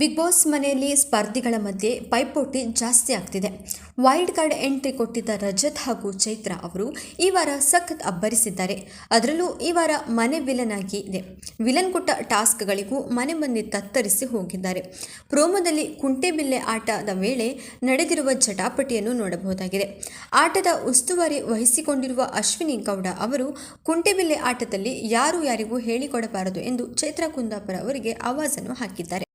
Big boss ಮನೆಯಲ್ಲಿ ಸ್ಪರ್ಧಿಗಳ ಮಧ್ಯೆ ಪೈಪೋಟಿ ಜಾಸ್ತಿ ಆಗ್ತಿದೆ. ವೈಲ್ಡ್ ಕಾರ್ಡ್ ಎಂಟ್ರಿ ಕೊಟ್ಟಿದ್ದ ರಜತ್ ಹಾಗೂ ಚೈತ್ರ ಅವರು ಈ ವಾರ ಸಖತ್ ಅಬ್ಬರಿಸಿದ್ದಾರೆ. ಅದರಲ್ಲೂ ಈ ವಾರ ಮನೆ ವಿಲನ್ ಆಗಿ ಇದೆ. ವಿಲನ್ ಕೊಟ್ಟ ಟಾಸ್ಕ್ಗಳಿಗೂ ಮನೆ ಮಂದಿ ತತ್ತರಿಸಿ ಹೋಗಿದ್ದಾರೆ. ಪ್ರೋಮೋದಲ್ಲಿ ಕುಂಟೆಬಿಲ್ಲೆ ಆಟದ ವೇಳೆ ನಡೆದಿರುವ ಜಟಾಪಟಿಯನ್ನು ನೋಡಬಹುದಾಗಿದೆ. ಆಟದ ಉಸ್ತುವಾರಿ ವಹಿಸಿಕೊಂಡಿರುವ ಅಶ್ವಿನಿ ಗೌಡ ಅವರು ಕುಂಟೆಬಿಲ್ಲೆ ಆಟದಲ್ಲಿ ಯಾರು ಯಾರಿಗೂ ಹೇಳಿಕೊಡಬಾರದು ಎಂದು ಚೈತ್ರ ಕುಂದಾಪುರ ಅವರಿಗೆ ಆವಾಜನ್ನು ಹಾಕಿದ್ದಾರೆ.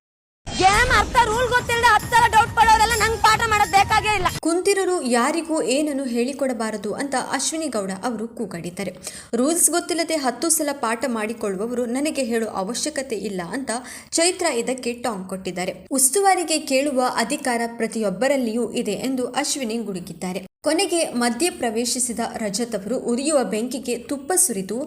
ಗೇಮ್ ಅರ್ಥ ರೂಲ್ ಗೊತ್ತಿಲ್ಲದೆ ಹತ್ತರ ಡೌಟ್ ಪಡೋರೆಲ್ಲ ನಂಗೆ ಪಾಠ ಮಾಡೋದು ಬೇಕಾಗೇ ಇಲ್ಲ. ಕುಂತಿರರು ಯಾರಿಗೂ ಏನನ್ನು ಹೇಳಿಕೊಡಬಾರದು ಅಂತ ಅಶ್ವಿನಿ ಗೌಡ ಅವರು ಕೂಗಾಡಿದ್ದಾರೆ. ರೂಲ್ಸ್ ಗೊತ್ತಿಲ್ಲದೆ ಹತ್ತು ಸಲ ಪಾಠ ಮಾಡಿಕೊಳ್ಳುವವರು ನನಗೆ ಹೇಳೋ ಅವಶ್ಯಕತೆ ಇಲ್ಲ ಅಂತ ಚೈತ್ರ ಇದಕ್ಕೆ ಟಾಂಗ್ ಕೊಟ್ಟಿದ್ದಾರೆ. ಉಸ್ತುವಾರಿಗೆ ಕೇಳುವ ಅಧಿಕಾರ ಪ್ರತಿಯೊಬ್ಬರಲ್ಲಿಯೂ ಇದೆ ಎಂದು ಅಶ್ವಿನಿ ಗುಡುಗಿದ್ದಾರೆ. ಕೊನೆಗೆ ಮಧ್ಯೆ ಪ್ರವೇಶಿಸಿದ ರಜತ್ ಅವರು, ಉರಿಯುವ ಬೆಂಕಿಗೆ ತುಪ್ಪ ಸುರಿದು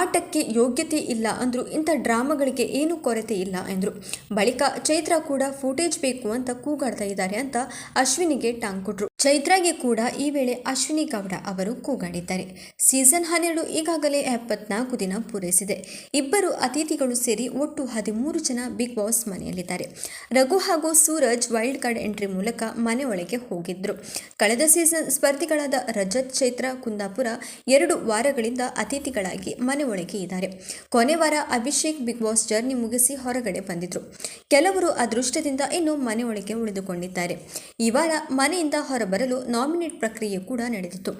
ಆಟಕ್ಕೆ ಯೋಗ್ಯತೆ ಇಲ್ಲ ಅಂದರು, ಇಂಥ ಡ್ರಾಮಾಗಳಿಗೆ ಏನು ಕೊರತೆ ಇಲ್ಲ ಎಂದರು. ಬಳಿಕ ಚೈತ್ರ ಕೂಡ ಫುಟೇಜ್ ಬೇಕು ಅಂತ ಕೂಗಾಡ್ತಾ ಇದ್ದಾರೆ ಅಂತ ಅಶ್ವಿನಿಗೆ ಟಾಂಗ್ ಕೊಟ್ರು. ಚೈತ್ರಾಗೆ ಕೂಡ ಈ ವೇಳೆ ಅಶ್ವಿನಿ ಗೌಡ ಅವರು ಕೂಗಾಡಿದ್ದಾರೆ. ಸೀಸನ್ ಹನ್ನೆರಡು ಈಗಾಗಲೇ ಎಪ್ಪತ್ನಾಲ್ಕು ದಿನ ಪೂರೈಸಿದೆ. ಇಬ್ಬರು ಅತಿಥಿಗಳು ಸೇರಿ ಒಟ್ಟು ಹದಿಮೂರು ಜನ ಬಿಗ್ ಬಾಸ್ ಮನೆಯಲ್ಲಿದ್ದಾರೆ. ರಘು ಹಾಗೂ ಸೂರಜ್ ವೈಲ್ಡ್ ಕಾರ್ಡ್ ಎಂಟ್ರಿ ಮೂಲಕ ಮನೆ ಒಳಗೆ ಹೋಗಿದ್ರು. ಕಳೆದ ಸೀಸನ್ ಸ್ಪರ್ಧಿಗಳಾದ ರಜತ್, ಚೈತ್ರ, ಕುಂದಾಪುರ ಎರಡು ವಾರಗಳಿಂದ ಅತಿಥಿಗಳಾಗಿ ಮನೆ ಒಳಗೆ ಇದ್ದಾರೆ. ಕೊನೆ ವಾರ ಅಭಿಷೇಕ್ ಬಿಗ್ ಬಾಸ್ ಜರ್ನಿ ಮುಗಿಸಿ ಹೊರಗಡೆ ಬಂದಿದ್ರು. ಕೆಲವರು ಅದೃಷ್ಟದಿಂದ ಇನ್ನು ಮನೆ ಒಳಗೆ ಉಳಿದುಕೊಂಡಿದ್ದಾರೆ. ಈ ವಾರ ಮನೆಯಿಂದ ಹೊರಬರಲು ನಾಮಿನೇಟ್ ಪ್ರಕ್ರಿಯೆ ಕೂಡ ನಡೆದಿತ್ತು.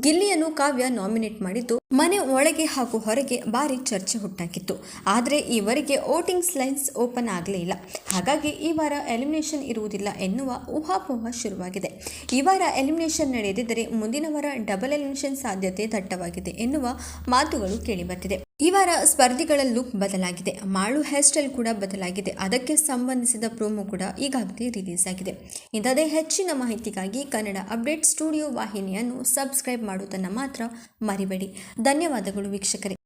ಗಿಲ್ಲಿಯನ್ನು ಕಾವ್ಯ ನಾಮಿನೇಟ್ ಮಾಡಿದ್ದು ಮನೆ ಒಳಗೆ ಹಾಗೂ ಹೊರಗೆ ಭಾರಿ ಚರ್ಚೆ ಹುಟ್ಟಾಕಿತ್ತು ಆದರೆ ಈವರೆಗೆ ವೋಟಿಂಗ್ಸ್ ಲೈನ್ಸ್ ಓಪನ್ ಆಗಲೇ ಇಲ್ಲ. ಹಾಗಾಗಿ ಈ ವಾರ ಎಲಿಮಿನೇಷನ್ ಇರುವುದಿಲ್ಲ ಎನ್ನುವ ಊಹಾಪೋಹ ಶುರುವಾಗಿದೆ. ಈ ವಾರ ಎಲಿಮಿನೇಷನ್ ನಡೆಯದಿದ್ದರೆ ಮುಂದಿನ ವಾರ ಡಬಲ್ ಎಲಿಮಿನೇಷನ್ ಸಾಧ್ಯತೆ ದಟ್ಟವಾಗಿದೆ ಎನ್ನುವ ಮಾತುಗಳು ಕೇಳಿಬರ್ತಿದೆ ಈ ವಾರ ಸ್ಪರ್ಧಿಗಳ ಲುಕ್ ಬದಲಾಗಿದೆ. ಮಾಳು ಹೇರ್ ಸ್ಟೈಲ್ ಕೂಡ ಬದಲಾಗಿದೆ. ಅದಕ್ಕೆ ಸಂಬಂಧಿಸಿದ ಪ್ರೋಮೋ ಕೂಡ ಈಗಾಗಲೇ ರಿಲೀಸ್ ಆಗಿದೆ. ಇಂಥದೇ ಹೆಚ್ಚಿನ ಮಾಹಿತಿಗಾಗಿ ಕನ್ನಡ ಅಪ್ಡೇಟ್ ಸ್ಟುಡಿಯೋ ವಾಹಿನಿಯನ್ನು ಸಬ್ಸ್ಕ್ರೈಬ್ ಮಾಡುವುದನ್ನು ಮಾತ್ರ ಮರಿಬೇಡಿ. ಧನ್ಯವಾದಗಳು ವೀಕ್ಷಕರೇ.